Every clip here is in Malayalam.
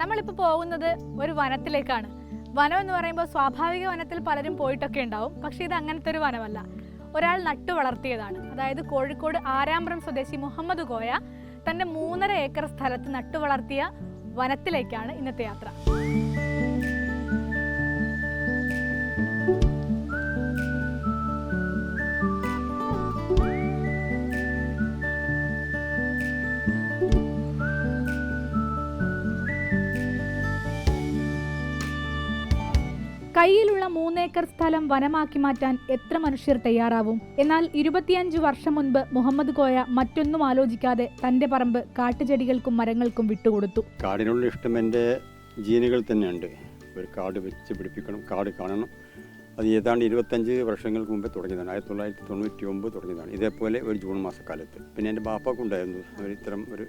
നമ്മളിപ്പോൾ പോകുന്നത് ഒരു വനത്തിലേക്കാണ്. വനം എന്ന് പറയുമ്പോൾ സ്വാഭാവിക വനത്തിൽ പലരും പോയിട്ടൊക്കെ ഉണ്ടാവും. പക്ഷേ ഇത് അങ്ങനത്തെ ഒരു വനമല്ല. ഒരാൾ നട്ടു വളർത്തിയതാണ്. അതായത് കോഴിക്കോട് ആരാമ്പ്രം സ്വദേശി മുഹമ്മദ് കോയ തന്റെ മൂന്നര ഏക്കർ സ്ഥലത്ത് നട്ടു വളർത്തിയ വനത്തിലേക്കാണ് ഇന്നത്തെ യാത്ര. കയ്യിലുള്ള മൂന്നേക്കർ സ്ഥലം വനമാക്കി മാറ്റാൻ എത്ര മനുഷ്യർ തയ്യാറാവും? എന്നാൽ ഇരുപത്തിയഞ്ച് വർഷം മുൻപ് മുഹമ്മദ് കോയ മറ്റൊന്നും ആലോചിക്കാതെ തന്റെ പറമ്പ് കാട്ടുചെടികൾക്കും മരങ്ങൾക്കും വിട്ടുകൊടുത്തു. കാടിനുള്ള ഇഷ്ടം എന്റെ ജീനുകൾ തന്നെയുണ്ട്. ഒരു കാട് വെച്ച് പിടിപ്പിക്കണം കാട് കാണണം. അത് ഏതാണ്ട് ഇരുപത്തഞ്ച് വർഷങ്ങൾക്ക് മുമ്പേ തുടങ്ങിയതാണ്. ആയിരത്തി തൊള്ളായിരത്തി തൊണ്ണൂറ്റി ഒമ്പത് തുടങ്ങിയതാണ്. ഇതേപോലെ ഒരു ജൂൺ മാസക്കാലത്ത്. പിന്നെ എന്റെ ബാപ്പാക്കുണ്ടായിരുന്നു. ഒരു ഇത്തരം ഒരു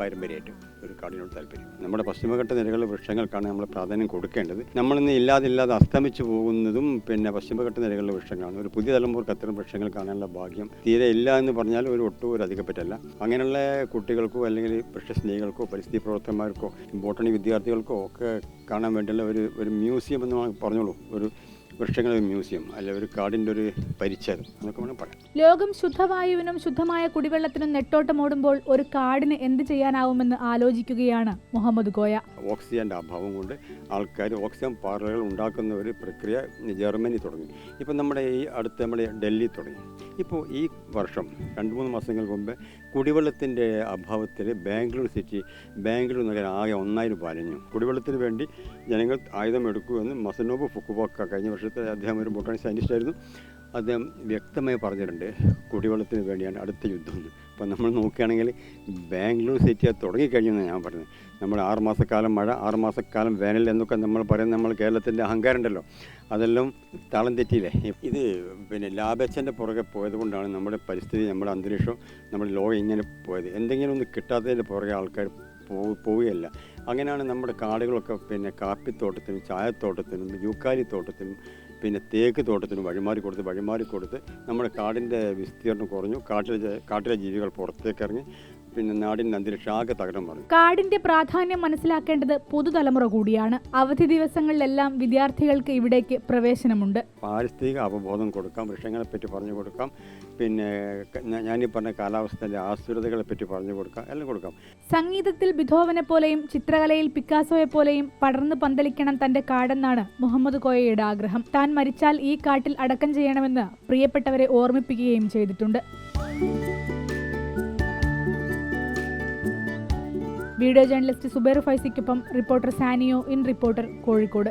പാരമ്പര്യമായിട്ട് ഒരു കാടിനോട് താല്പര്യം. നമ്മുടെ പശ്ചിമഘട്ട നിരകളിലെ വൃക്ഷങ്ങൾക്കാണ് നമ്മൾ പ്രാധാന്യം കൊടുക്കേണ്ടത്. നമ്മളിന്ന് ഇല്ലാതില്ലാതെ അസ്തമിച്ചു പോകുന്നതും പിന്നെ പശ്ചിമഘട്ട നിരകളിലെ വൃക്ഷങ്ങളാണ്. ഒരു പുതിയ തലമുറയ്ക്ക് അത്തരം വൃക്ഷങ്ങൾ കാണാനുള്ള ഭാഗ്യം. തീരെ ഇല്ല എന്ന് പറഞ്ഞാൽ ഒരു ഒട്ടും ഒരു അധികപ്പറ്റല്ല അങ്ങനെയുള്ള കുട്ടികൾക്കോ അല്ലെങ്കിൽ വൃക്ഷസ്നേഹികൾക്കോ പരിസ്ഥിതി പ്രവർത്തകന്മാർക്കോ ബോട്ടണി വിദ്യാർത്ഥികൾക്കോ ഒക്കെ കാണാൻ വേണ്ടിയുള്ള ഒരു ഒരു മ്യൂസിയം എന്ന് പറഞ്ഞോളൂ. ഒരു വൃക്ഷങ്ങളുടെ മ്യൂസിയം അല്ലെ ഒരു കാടിന്റെ ഒരു പരിച്ഛേദം എന്നൊക്കെ വേണം പറയാം ലോകം ശുദ്ധവായുവിനും ശുദ്ധമായ കുടിവെള്ളത്തിനും നെട്ടോട്ടമോടുമ്പോൾ ഒരു കാടിന് എന്ത് ചെയ്യാനാവുമെന്ന് ആലോചിക്കുകയാണ് മുഹമ്മദ് ഗോയ. ഓക്സിജന്റെ അഭാവം കൊണ്ട് ആൾക്കാർ ഓക്സിജൻ പാർലറുകൾ ഉണ്ടാക്കുന്ന ഒരു പ്രക്രിയ ജർമ്മനി തുടങ്ങി. ഇപ്പം നമ്മുടെ ഈ അടുത്ത് നമ്മുടെ ഡൽഹി തുടങ്ങി. ഇപ്പോൾ ഈ വർഷം രണ്ട് മൂന്ന് മാസങ്ങൾക്ക് മുമ്പ് കുടിവെള്ളത്തിന്റെ അഭാവത്തിൽ ബാംഗ്ലൂർ സിറ്റി ബാംഗ്ലൂർ നഗരം ആകെ ഒന്നായിരം പാലഞ്ഞു. കുടിവെള്ളത്തിന് വേണ്ടി ജനങ്ങൾ ആയുധം എടുക്കുമെന്ന് മസനോബ് ഫുക്കുബോക്ക കഴിഞ്ഞ വർഷത്തെ അദ്ദേഹം ഒരു ബോട്ടണി സയന്റിസ്റ്റ് ആയിരുന്നു അദ്ദേഹം വ്യക്തമായി പറഞ്ഞിട്ടുണ്ട് കുടിവെള്ളത്തിന് വേണ്ടിയാണ് അടുത്ത യുദ്ധം ഇപ്പം നമ്മൾ നോക്കുകയാണെങ്കിൽ ബാംഗ്ലൂർ സിറ്റി അത് തുടങ്ങിക്കഴിഞ്ഞെന്ന് ഞാൻ പറഞ്ഞത്. നമ്മൾ ആറുമാസക്കാലം മഴ ആറുമാസക്കാലം വേനൽ എന്നൊക്കെ നമ്മൾ പറയുന്ന നമ്മൾ കേരളത്തിന്റെ അഹങ്കാരമുണ്ടല്ലോ അതെല്ലാം താളം തെറ്റിയില്ലേ? ഇത് പിന്നെ ലാബച്ചന്റെ പുറകെ പോയത് കൊണ്ടാണ് നമ്മുടെ പരിസ്ഥിതി നമ്മുടെ അന്തരീക്ഷം നമ്മുടെ ലോകം ഇങ്ങനെ പോയത്. എന്തെങ്കിലും ഒന്ന് കിട്ടാത്തതിന്റെ പുറകെ ആൾക്കാർ പോവുകയല്ല. അങ്ങനെയാണ് നമ്മുടെ കാടുകളൊക്കെ പിന്നെ കാപ്പിത്തോട്ടത്തിനും ചായത്തോട്ടത്തിനും യൂക്കാലി തോട്ടത്തിനും പിന്നെ തേക്ക് തോട്ടത്തിനും വഴിമാറി കൊടുത്ത് വഴിമാറി കൊടുത്ത് നമ്മുടെ കാടിന്റെ വിസ്തീർണം കുറഞ്ഞു. കാട്ടിലെ കാട്ടിലെ ജീവികൾ പുറത്തേക്ക് ഇറങ്ങി പിന്നെ നാടിന്റെ അന്തരീക്ഷം ആകെ തകരം കാടിന്റെ പ്രാധാന്യം മനസ്സിലാക്കേണ്ടത് പുതുതലമുറ കൂടിയാണ്. അവധി ദിവസങ്ങളിലെല്ലാം വിദ്യാർത്ഥികൾക്ക് ഇവിടേക്ക് പ്രവേശനമുണ്ട്. പാരിസ്ഥിതിക അവബോധം കൊടുക്കാം വൃക്ഷങ്ങളെ പറ്റി പറഞ്ഞു കൊടുക്കാം പിന്നെ ഞാനീ പറഞ്ഞ കാലാവസ്ഥയിലെ ആസുരതകളെ പറ്റി പറഞ്ഞു കൊടുക്കാം എല്ലാം കൊടുക്കാം. സംഗീതത്തിൽ ബിധോവനെ പോലെയും ചിത്രകലയിൽ പിക്കാസോയെ പോലെയും പടർന്നു പന്തലിക്കണം തന്റെ കാടെന്നാണ് മുഹമ്മദ് കോയയുടെ ആഗ്രഹം. താൻ മരിച്ചാൽ ഈ കാട്ടിൽ അടക്കം ചെയ്യണമെന്ന് പ്രിയപ്പെട്ടവരെ ഓർമ്മിപ്പിക്കുകയും ചെയ്തിട്ടുണ്ട്. വീഡിയോ ജേർണലിസ്റ്റ് സുബേർ ഫൈസിക്കൊപ്പം reporter Sanio in reporter Kozhikode.